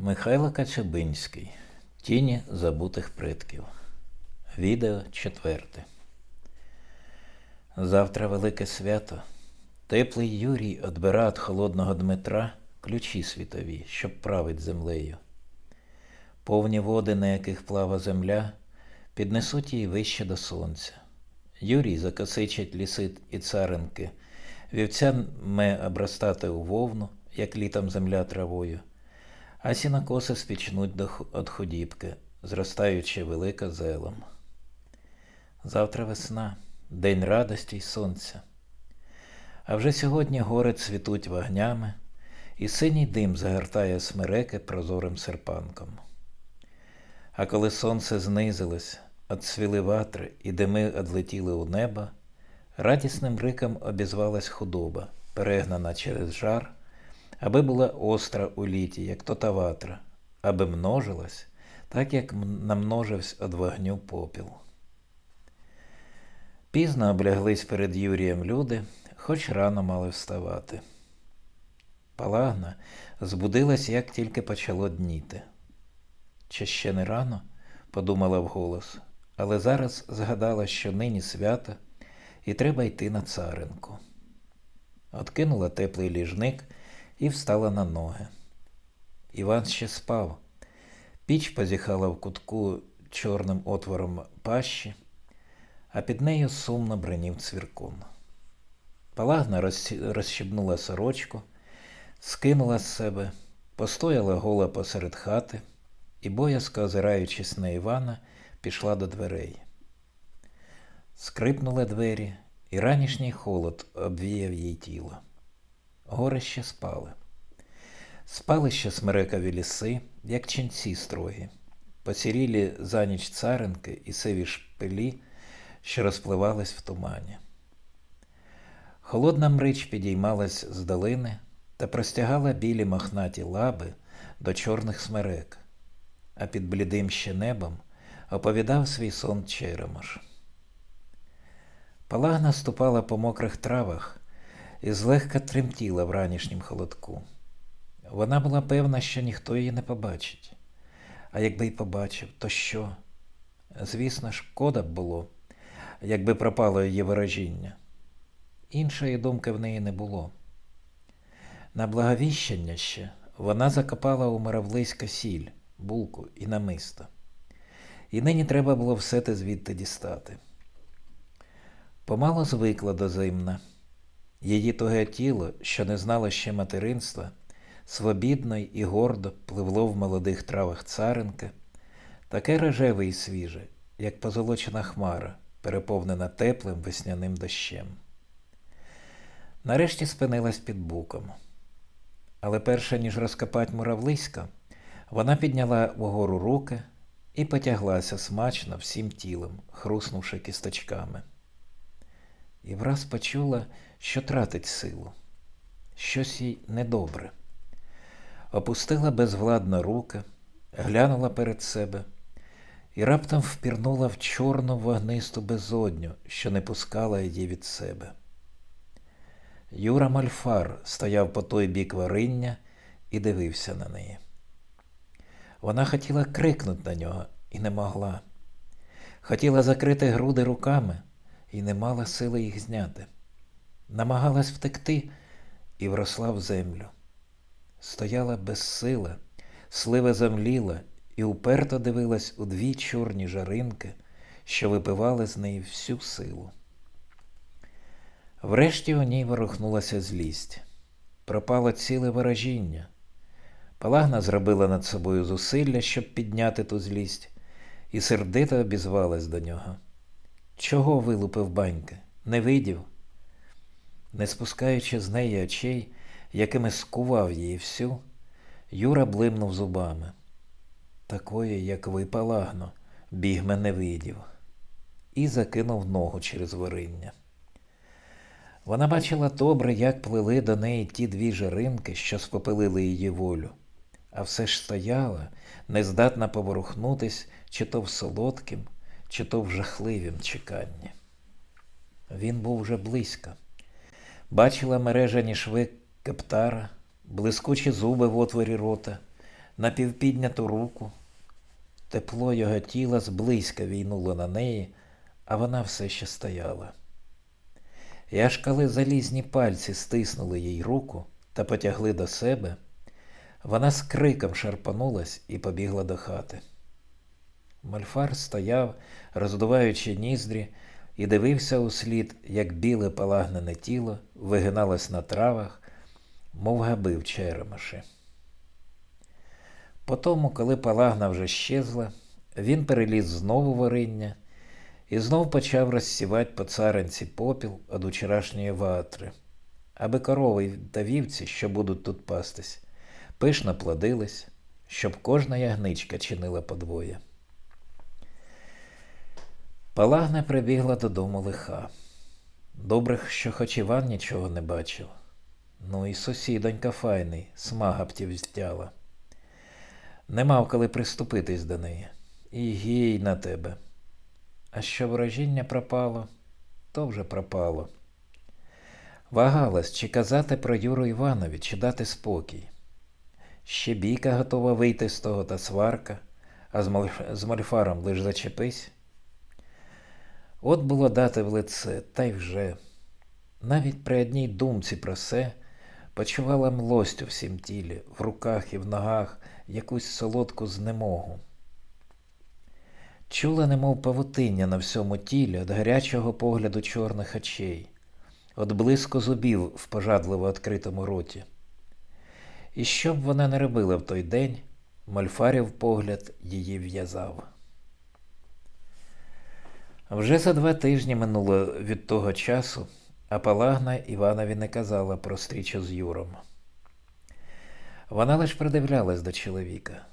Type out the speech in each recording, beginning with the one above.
Михайло Качабинський. Тіні забутих предків. Відео четверте. Завтра велике свято. Теплий Юрій одбира від холодного Дмитра ключі світові, щоб править землею. Повні води, на яких плава земля, піднесуть її вище до сонця. Юрій закосичить ліси і царинки, вівцями обростати у вовну, як літом земля травою, а сінокоси спічнуть до х- худібки, зростаючи велика зелом. Завтра весна, день радості й сонця. А вже сьогодні гори цвітуть вогнями, і синій дим загортає смереки прозорим серпанком. А коли сонце знизилось, отцвіли ватри і дими одлетіли у небо, радісним риком обізвалась худоба, перегнана через жар, аби була остра у літі, як то та ватра, аби множилась, так як намножився од вогню попіл. Пізно обляглись перед Юрієм люди, хоч рано мали вставати. Палагна збудилась, як тільки почало дніти. Чи ще не рано? подумала вголос, але зараз згадала, що нині свято, і треба йти на царинку. Откинула теплий ліжник і встала на ноги. Іван ще спав. Піч позіхала в кутку чорним отвором пащі, а під нею сумно бринів цвіркун. Палагна розщебнула сорочку, скинула з себе, постояла гола посеред хати і, боязко озираючись на Івана, пішла до дверей. Скрипнули двері, і ранішній холод обвіяв їй тіло. Гори ще спали. Спали ще смерекові ліси, як ченці строгі, посірілі за ніч царинки і сиві шпилі, що розпливались в тумані. Холодна мрич підіймалась з долини та простягала білі мохнаті лаби до чорних смерек, а під блідим ще небом оповідав свій сон Черемош. Палагна ступала по мокрих травах і злегка тремтіла в ранішнім холодку. Вона була певна, що ніхто її не побачить. А якби й побачив, то що? Звісно, шкода б було, якби пропало її виражіння. Іншої думки в неї не було. На благовіщення ще вона закопала у мировлиська сіль, булку і намисто. І нині треба було все те звідти дістати. Помало звикла до зимна. Її туге тіло, що не знало ще материнства, свобідно і гордо пливло в молодих травах царинки, таке рожеве і свіже, як позолочена хмара, переповнена теплим весняним дощем. Нарешті спинилась під буком. Але перше, ніж розкопать муравлиська, вона підняла вгору руки і потяглася смачно всім тілом, хруснувши кісточками. І враз почула, що тратить силу. Щось їй недобре. Опустила безвладно руки, глянула перед себе і раптом впірнула в чорну вогнисту безодню, що не пускала її від себе. Юра Мальфар стояв по той бік вариння і дивився на неї. Вона хотіла крикнути на нього і не могла. Хотіла закрити груди руками і не мала сили їх зняти. Намагалась втекти і вросла в землю. Стояла безсила, сливе замліла і уперто дивилась у дві чорні жаринки, що випивали з неї всю силу. Врешті у ній ворухнулася злість. Пропало ціле виражіння. Палагна зробила над собою зусилля, щоб підняти ту злість, і сердито обізвалась до нього. Чого вилупив баньки? Не видів? Не спускаючи з неї очей, якими скував її всю, Юра блимнув зубами. Такої, як ви, Палагно, бігме не видів, і закинув ногу через вориння. Вона бачила добре, як плили до неї ті дві жаринки, що спопилили її волю, а все ж стояла, нездатна поворухнутись чи то в солодким, чи то в жахливім чеканні. Він був вже близько. Бачила мережані шви кептара, блискучі зуби в отворі рота, на півпідняту руку. Тепло його тіла зблизька війнуло на неї, а вона все ще стояла. І аж коли залізні пальці стиснули їй руку та потягли до себе, вона з криком шарпанулась і побігла до хати. Мольфар стояв, роздуваючи ніздрі, і дивився у слід, як біле палагнене тіло вигиналось на травах, мов габи в черемаші. Потому, коли палагна вже щезла, він переліз знову в і знов почав розсівати по царинці попіл від учорашньої ватри, аби корови та вівці, що будуть тут пастись, пишно плодились, щоб кожна ягничка чинила подвоє. Палагна прибігла додому лиха. Добре, що хоч Іван нічого не бачив. Ну і сусідонька файний, смага втяла. Не мав коли приступитись до неї. І гій на тебе. А що вражіння пропало, то вже пропало. Вагалась, чи казати про Юру Іванові, чи дати спокій. Ще бійка готова вийти з того та сварка, а з, мольфаром лиш зачепись. От було дати в лице, та й вже. Навіть при одній думці про це почувала млость у всім тілі, в руках і в ногах якусь солодку знемогу. Чула, немов павутиння на всьому тілі від гарячого погляду чорних очей, від блиску зубів в пожадливо відкритому роті. І що б вона не робила в той день, Мольфарів погляд її в'язав. Вже за два тижні минуло від того часу, а Палагна Іванові не казала про стрічу з Юром. Вона лише придивлялась до чоловіка.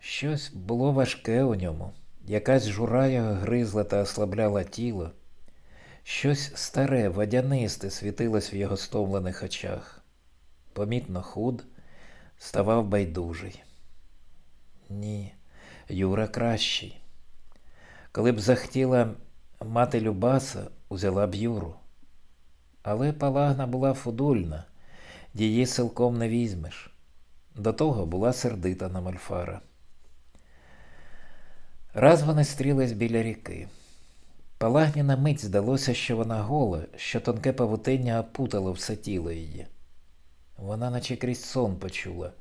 Щось було важке у ньому, якась жура його гризла та ослабляла тіло, щось старе, водянисте світилось в його стомлених очах. Помітно худ, ставав байдужий. Ні, Юра кращий. Коли б захотіла мати Любаса, узяла б Юру. Але Палагна була фудульна, її силком не візьмеш. До того була сердита на Мальфара. Раз вони стрілись біля ріки. Палагні на мить здалося, що вона гола, що тонке павутиння опутало все тіло її. Вона наче крізь сон почула,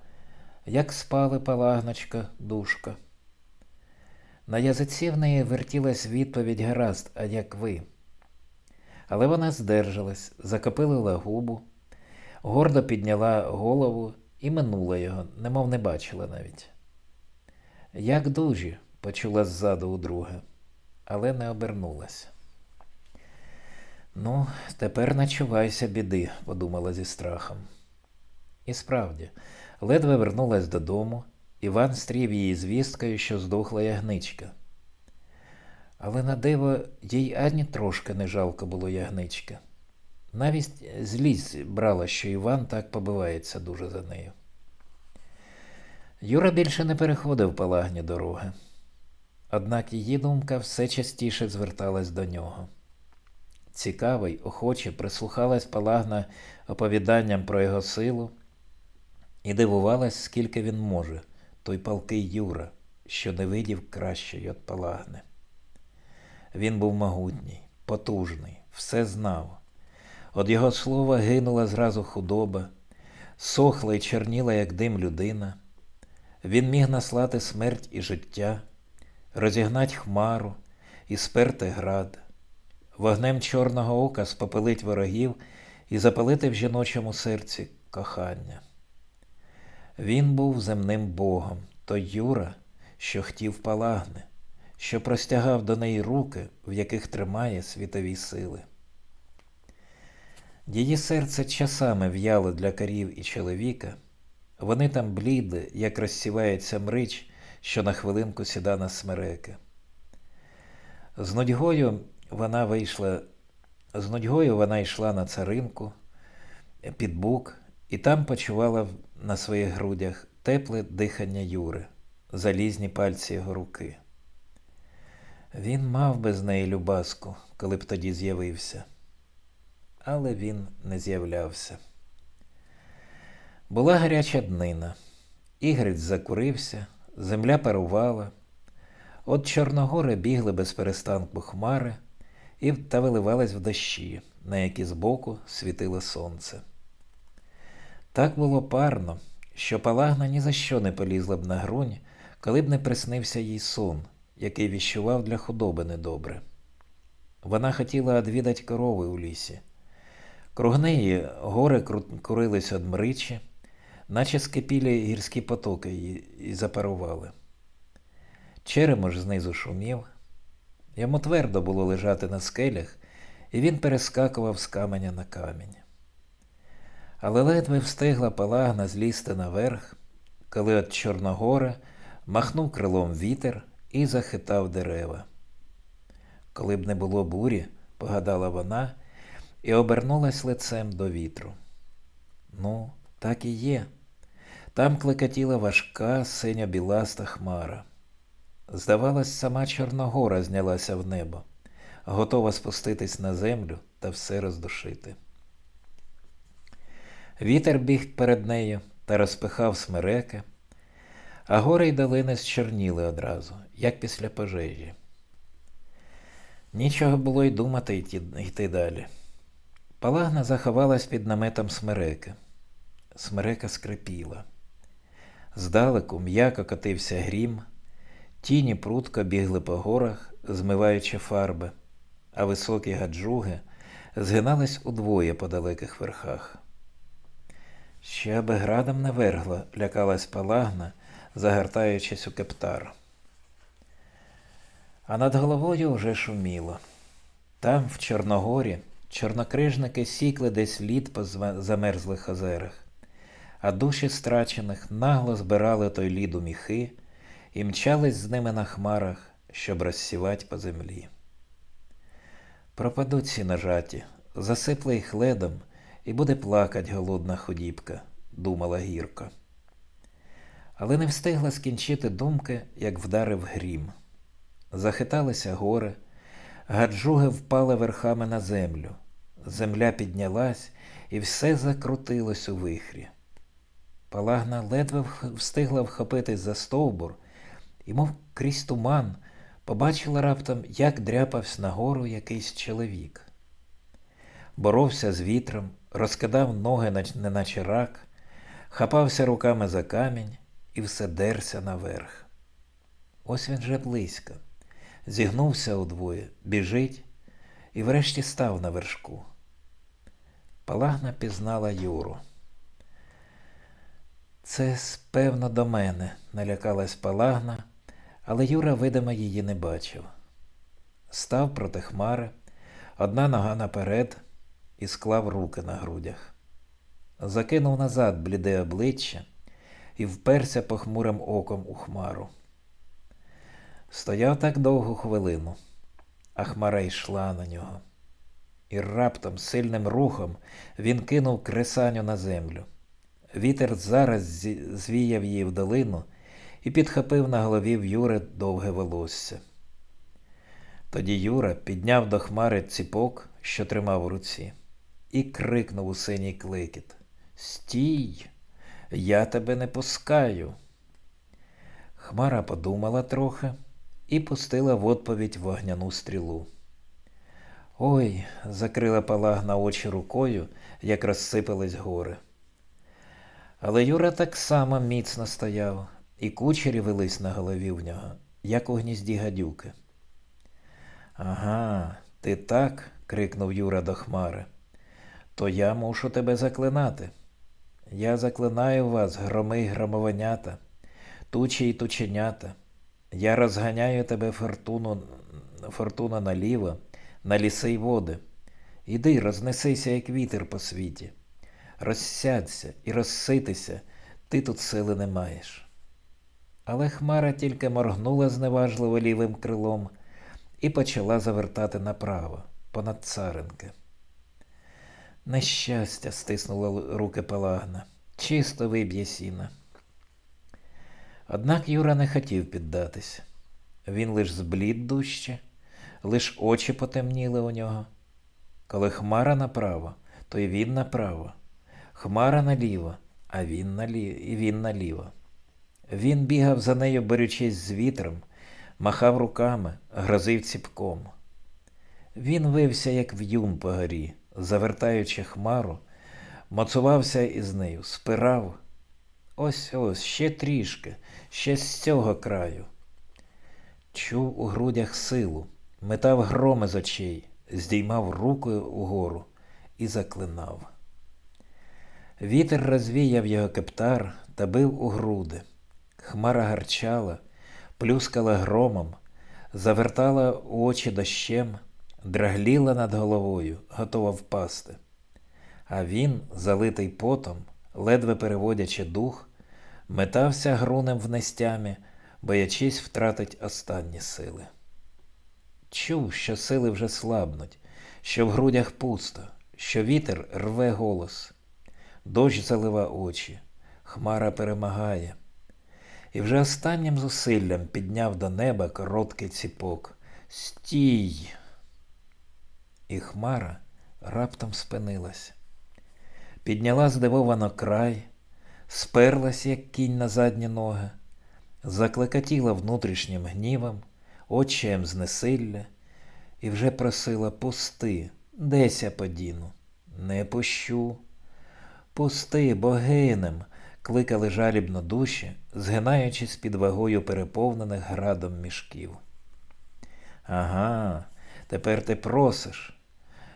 як спали палагночка, душка. На язиці в неї вертілась відповідь гаразд, а як ви. Але вона здержалась, закопилила губу, гордо підняла голову і минула його, немов не бачила навіть. Як дужі, почула ззаду у друге, але не обернулась. Ну, тепер начувайся, біди, подумала зі страхом. І справді, ледве вернулась додому. Іван стрів її звісткою, що здохла ягничка. Але на диво їй ані трошки не жалко було ягничка. Навіть злість брала, що Іван так побивається дуже за нею. Юра більше не переходив палагні дороги, однак її думка все частіше зверталась до нього. Цікавий, охоче прислухалась палагна оповіданням про його силу і дивувалась, скільки він може той палкий Юра, що не видів кращої от палагни. Він був могутній, потужний, все знав. От його слова гинула зразу худоба, сохла й чорніла, як дим людина. Він міг наслати смерть і життя, розігнать хмару і сперти град, вогнем чорного ока спопилить ворогів і запалити в жіночому серці кохання. Він був земним богом, той Юра, що хотів палагни, що простягав до неї руки, в яких тримає світові сили. Її серце часами в'яло для корів і чоловіка, вони там бліди, як розсівається мрич, що на хвилинку сіда на смереки. З нудьгою вона вийшла, з нудьгою вона йшла на царинку під бук і там почувала на своїх грудях тепле дихання Юри, залізні пальці його руки. Він мав би з неї любаску, коли б тоді з'явився, але він не з'являвся. Була гаряча днина, Ігрець закурився, земля парувала. От Чорногори бігли без перестанку хмари і та виливались в дощі, на які збоку світило сонце. Так було парно, що палагна ні за що не полізла б на грунь, коли б не приснився їй сон, який віщував для худоби недобре. Вона хотіла одвідать корови у лісі. Круг неї гори курились од мричі, наче скипілі гірські потоки і запарували. Черемош знизу шумів. Йому твердо було лежати на скелях, і він перескакував з каменя на камінь. Але ледве встигла палагна злізти наверх, коли от Чорногора махнув крилом вітер і захитав дерева. Коли б не було бурі, погадала вона і обернулась лицем до вітру. Ну, так і є. Там клекотіла важка синьо-біласта хмара. Здавалось, сама Чорногора знялася в небо, готова спуститись на землю та все роздушити. Вітер біг перед нею та розпихав смереки, а гори й долини зчорніли одразу, як після пожежі. Нічого було й думати йти, йти далі. Палагна заховалась під наметом смереки. Смерека скрипіла. Здалеку м'яко котився грім, тіні прутко бігли по горах, змиваючи фарби, а високі гаджуги згинались удвоє по далеких верхах. Ще аби градом не вергла, лякалась палагна, загортаючись у кептар. А над головою вже шуміло. Там, в Чорногорі, чорнокрижники сікли десь лід по замерзлих озерах, а душі страчених нагло збирали той лід у міхи і мчались з ними на хмарах, щоб розсівать по землі. Пропадуть ці нажаті, засипле їх ледом, і буде плакать голодна худібка, думала гірко. Але не встигла скінчити думки, як вдарив грім. Захиталися гори, гаджуги впали верхами на землю. Земля піднялась, і все закрутилось у вихрі. Палагна ледве встигла вхопитись за стовбур, і, мов крізь туман, побачила раптом, як дряпався нагору якийсь чоловік. Боровся з вітром, розкидав ноги, неначе рак, хапався руками за камінь і все дерся наверх. Ось він вже близько. Зігнувся удвоє, біжить і врешті став на вершку. Палагна пізнала Юру. Це, певно, до мене, налякалась Палагна, але Юра, видимо, її не бачив. Став проти хмари, одна нога наперед і склав руки на грудях. Закинув назад бліде обличчя і вперся похмурим оком у хмару. Стояв так довгу хвилину, а хмара йшла на нього. І раптом сильним рухом він кинув кресаню на землю. Вітер зараз звіяв її в долину і підхопив на голові в Юри довге волосся. Тоді Юра підняв до хмари ціпок, що тримав у руці, і крикнув у синій клекіт Стій! Я тебе не пускаю. Хмара подумала трохи і пустила в відповідь вогняну стрілу. Ой, закрила палагна очі рукою, як розсипались гори. Але Юра так само міцно стояв, і кучері велись на голові в нього, як у гнізді гадюки. Ага, ти так, крикнув Юра до хмари. То я мушу тебе заклинати. Я заклинаю вас, громи й громовенята, тучі й тученята. Я розганяю тебе фортуну, фортуна наліво, на ліси й води. Іди, рознесися, як вітер по світі. Розсядься і розситися, ти тут сили не маєш. Але Хмара тільки моргнула зневажливо лівим крилом і почала завертати направо, понад царинки. Нещастя, стиснула руки Палагна. Чисто виб'є сіна. Однак Юра не хотів піддатись. Він лиш зблід дужче, лиш очі потемніли у нього. Коли хмара направо, то й він направо. Хмара наліво, а він наліво, і він наліво. Він бігав за нею, борючись з вітром, махав руками, грозив ціпком. Він вився, як в'юн по горі, завертаючи хмару, моцувався із нею, спирав. Ось ось, ще трішки, ще з цього краю. Чув у грудях силу, метав громи з очей, здіймав рукою угору і заклинав. Вітер розвіяв його кептар та бив у груди. Хмара гарчала, плюскала громом, завертала очі дощем, драгліла над головою, готова впасти. А він, залитий потом, ледве переводячи дух, метався грунем в нестямі, боячись втратить останні сили. Чув, що сили вже слабнуть, що в грудях пусто, що вітер рве голос, дощ залива очі, хмара перемагає, і вже останнім зусиллям підняв до неба короткий ціпок. Стій! І хмара раптом спинилась. Підняла здивовано край, сперлась, як кінь на задні ноги, заклекотіла внутрішнім гнівом, очем знесилля, і вже просила пусти, десь я подіну, не пущу. Пусти, бо гинем, кликали жалібно душі, згинаючись під вагою переповнених градом мішків. Ага, тепер ти просиш.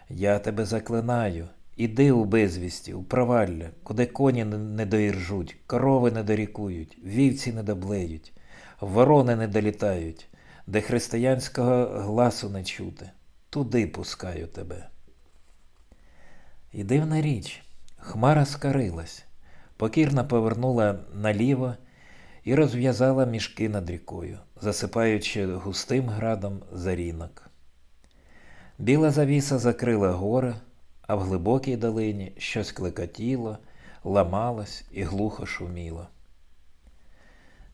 Я тебе заклинаю. Іди у безвісті, у провалля, куди коні не доіржуть, корови не дорікують, вівці не доблеють, ворони не долітають, де християнського гласу не чути. Туди пускаю тебе. І дивна річ, хмара скарилась, покірно повернула наліво і розв'язала мішки над рікою, засипаючи густим градом зарінок. Біла завіса закрила гори, а в глибокій долині щось клекотіло, ламалось і глухо шуміло.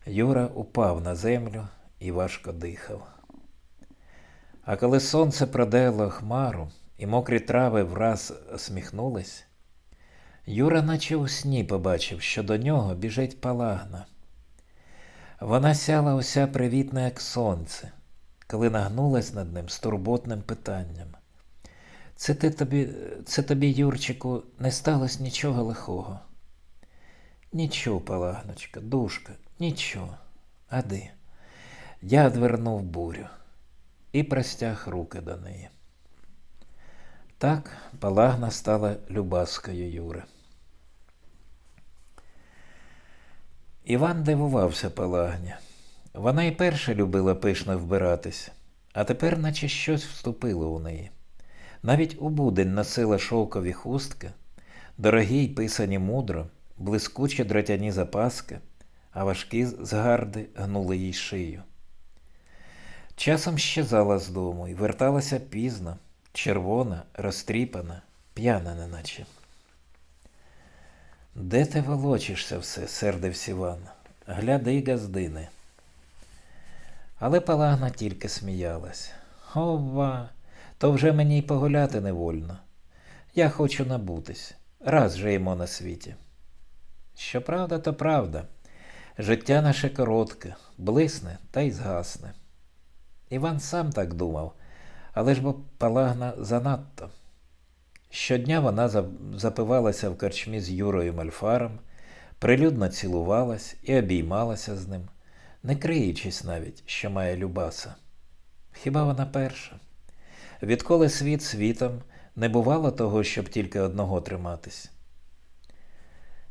Юра упав на землю і важко дихав. А коли сонце продело хмару і мокрі трави враз осміхнулись, Юра, наче у сні побачив, що до нього біжить палагна. Вона сяла уся привітна, як сонце, коли нагнулась над ним з турботним питанням. Це ти тобі, це тобі, Юрчику, не сталося нічого лихого. Нічого, палагночка, душка, нічого. Ади. Я одвернув бурю і простяг руки до неї. Так палагна стала любаскою Юри. Іван дивувався палагні. Вона і перша любила пишно вбиратись, а тепер, наче щось вступило у неї. Навіть у будень носила шовкові хустки, дорогі й писані мудро, блискучі дротяні запаски, а важкі згарди гнули їй шию. Часом щезала з дому і верталася пізно, червона, розтріпана, п'яна неначе. Де ти волочишся все, сердився Іван. Гляди, газдини. Але палагна тільки сміялась. Ова, то вже мені й погуляти не вольно. Я хочу набутись, раз живемо на світі. Щоправда, то правда. Життя наше коротке, блисне та й згасне. Іван сам так думав, але ж бо палагна занадто. Щодня вона запивалася в корчмі з Юрою Мальфаром, прилюдно цілувалась і обіймалася з ним, не криючись навіть, що має Любаса. Хіба вона перша? Відколи світ світом не бувало того, щоб тільки одного триматись.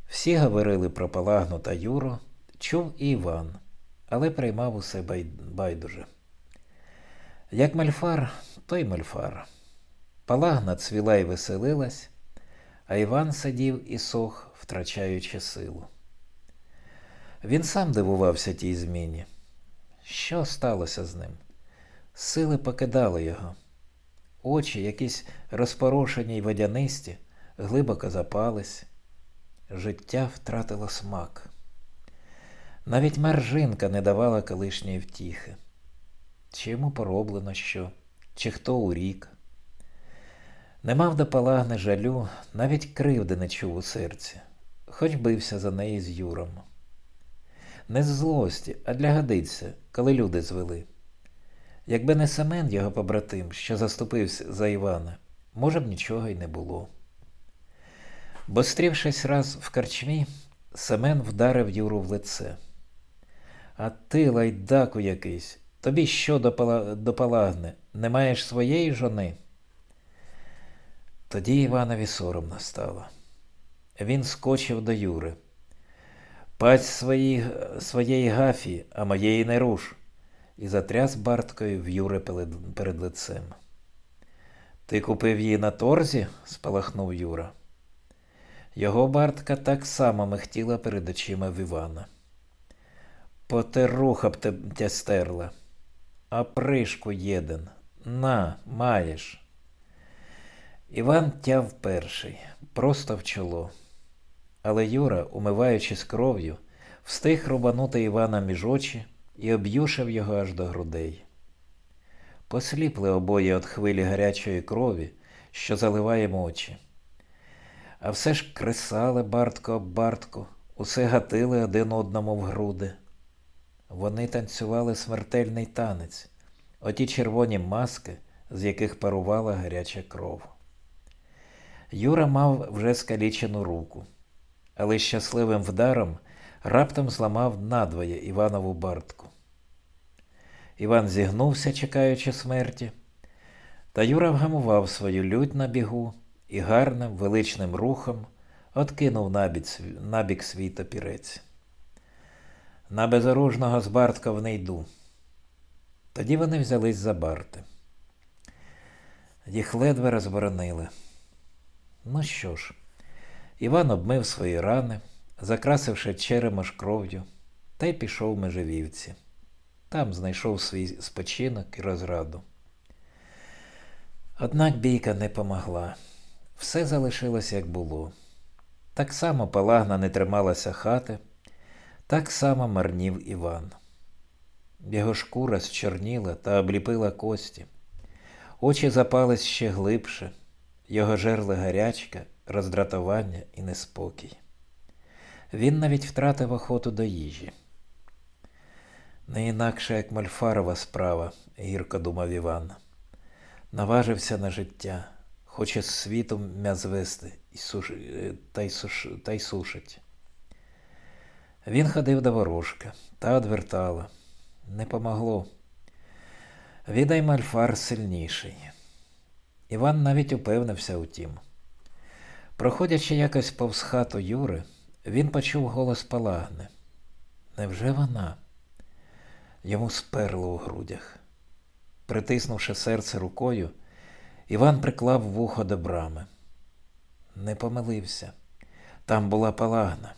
Всі говорили про Палагну та Юру, чув і Іван, але приймав усе байдуже. Як мальфар, то й мальфар. Палагна цвіла й веселилась, а Іван сидів і сох, втрачаючи силу. Він сам дивувався тій зміні. Що сталося з ним? Сили покидали його. Очі, якісь розпорошені й водянисті, глибоко запались. Життя втратило смак. Навіть маржинка не давала колишньої втіхи. Чи йому пороблено що, чи хто урік. Не мав до палагни жалю, навіть кривди не чув у серці, хоч бився за неї з Юром. Не з злості, а для гадиться, коли люди звели. Якби не Семен, його побратим, що заступився за Івана, може б нічого й не було. Бо стрівшись раз в карчмі, Семен вдарив Юру в лице. А ти, лайдаку якийсь, тобі що допала- допалагне, не маєш своєї жони? Тоді Іванові соромно стало. Він скочив до Юри. Паць свої, своєї гафі, а моєї не руш, і затряс барткою в Юри перед, лицем. Ти купив її на торзі? спалахнув Юра. Його бартка так само михтіла перед очима в Івана. Потеруха б тя стерла, а пришку єден. На, маєш. Іван тяв перший, просто в чоло. Але Юра, умиваючись кров'ю, встиг рубанути Івана між очі і об'юшив його аж до грудей. Посліпли обоє від хвилі гарячої крові, що заливає очі. А все ж кресали Бартко об Бартку, усе гатили один одному в груди. Вони танцювали смертельний танець, оті червоні маски, з яких парувала гаряча кров. Юра мав вже скалічену руку, але щасливим вдаром раптом зламав надвоє Іванову бартку. Іван зігнувся, чекаючи смерті, та Юра вгамував свою лють на бігу і гарним величним рухом откинув набік, свій топірець. На безоружного з Бартков не йду. Тоді вони взялись за барти. Їх ледве розборонили. Ну що ж, Іван обмив свої рани, закрасивши черемош кров'ю, та й пішов в межевівці. Там знайшов свій спочинок і розраду. Однак бійка не помогла. Все залишилось, як було. Так само палагна не трималася хати, так само марнів Іван. Його шкура зчорніла та обліпила кості. Очі запались ще глибше, його жерли гарячка, роздратування і неспокій. Він навіть втратив охоту до їжі. Не інакше, як Мольфарова справа, гірко думав Іван. Наважився на життя, хоче з світу м'я звести і суш... е, та, й суш... та й сушить. Він ходив до ворожка, та одвертала. Не помогло. Відай Мальфар сильніший. Іван навіть упевнився у тім. Проходячи якось повз хату Юри, він почув голос Палагни. Невже вона? Йому сперло у грудях. Притиснувши серце рукою, Іван приклав вухо до брами. Не помилився. Там була палагна.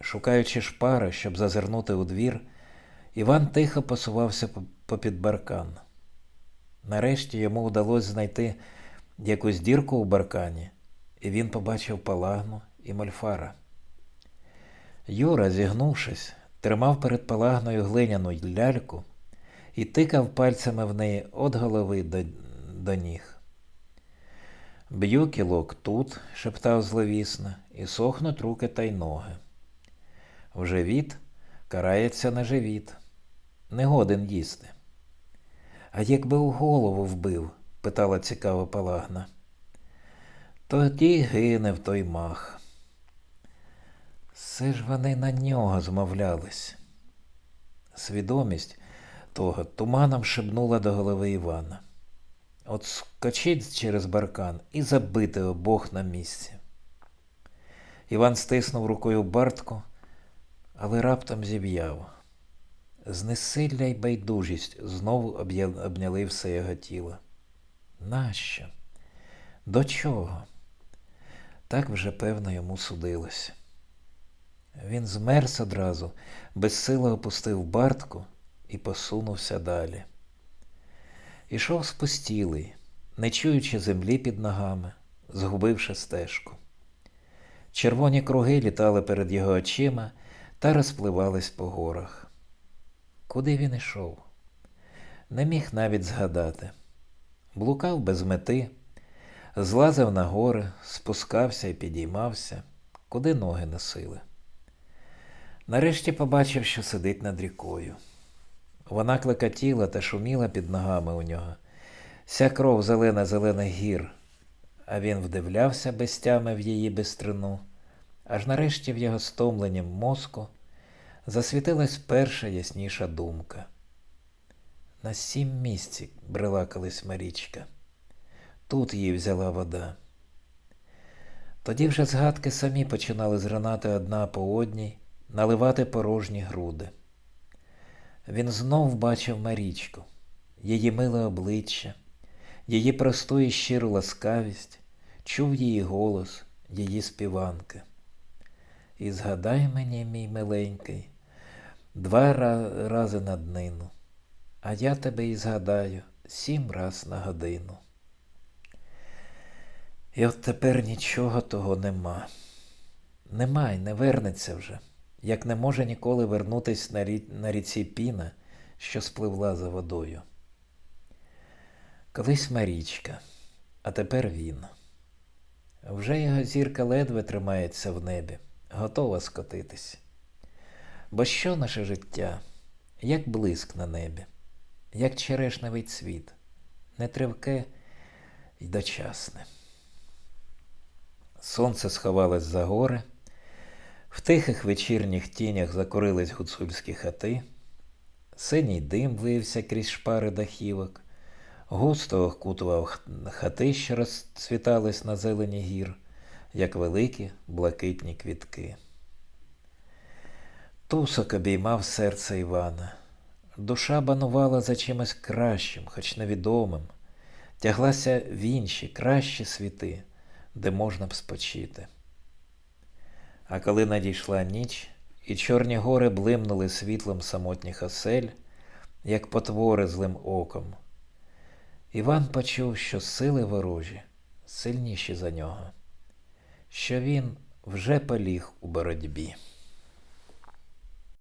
Шукаючи шпари, щоб зазирнути у двір, Іван тихо посувався попід баркан. Нарешті йому вдалося знайти якусь дірку у баркані, і він побачив палагну і мольфара. Юра, зігнувшись, тримав перед палагною глиняну ляльку і тикав пальцями в неї від голови до, до ніг. Б'ю кілок тут, шептав зловісно, і сохнуть руки та й ноги. В живіт карається на живіт, не годен їсти. А якби у голову вбив? питала цікаво палагна. Тоді гине в той мах. Все ж вони на нього змовлялись. Свідомість того туманом шибнула до голови Івана. От скочить через баркан і забити обох на місці. Іван стиснув рукою бартку, але раптом зів'яв. Знесилля й байдужість знову обняли все його тіло. Нащо? До чого? Так вже, певно, йому судилось. Він змерз одразу, безсило опустив бартку і посунувся далі. Ішов спустілий, не чуючи землі під ногами, згубивши стежку. Червоні круги літали перед його очима та розпливались по горах. Куди він ішов? Не міг навіть згадати. Блукав без мети, злазив на гори, спускався і підіймався, куди ноги носили. Нарешті побачив, що сидить над рікою. Вона клекотіла та шуміла під ногами у нього. Вся кров зелена зелених гір, а він вдивлявся без тями в її бистрину, аж нарешті в його стомленім мозку засвітилась перша ясніша думка. На сім місці брела колись Марічка. Тут її взяла вода. Тоді вже згадки самі починали зринати одна по одній, наливати порожні груди. Він знов бачив Марічку, її миле обличчя, її просту і щиру ласкавість, чув її голос, її співанки. І згадай мені, мій миленький, два рази на днину, а я тебе і згадаю сім раз на годину. І от тепер нічого того нема. Нема й не вернеться вже, як не може ніколи вернутись на, рі... на ріці Піна, що спливла за водою. Колись Марічка, а тепер він. Вже його зірка ледве тримається в небі, готова скотитись. Бо що наше життя, як блиск на небі, як черешневий цвіт, нетривке й дочасне. Сонце сховалось за гори, в тихих вечірніх тінях закорились гуцульські хати, синій дим вився крізь шпари дахівок, густо окутував хати, що розцвітались на зелені гір, як великі блакитні квітки. Тусок обіймав серце Івана. Душа банувала за чимось кращим, хоч невідомим, тяглася в інші кращі світи, де можна б спочити. А коли надійшла ніч, і чорні гори блимнули світлом самотніх осель, як потвори злим оком, Іван почув, що сили ворожі сильніші за нього, що він вже поліг у боротьбі.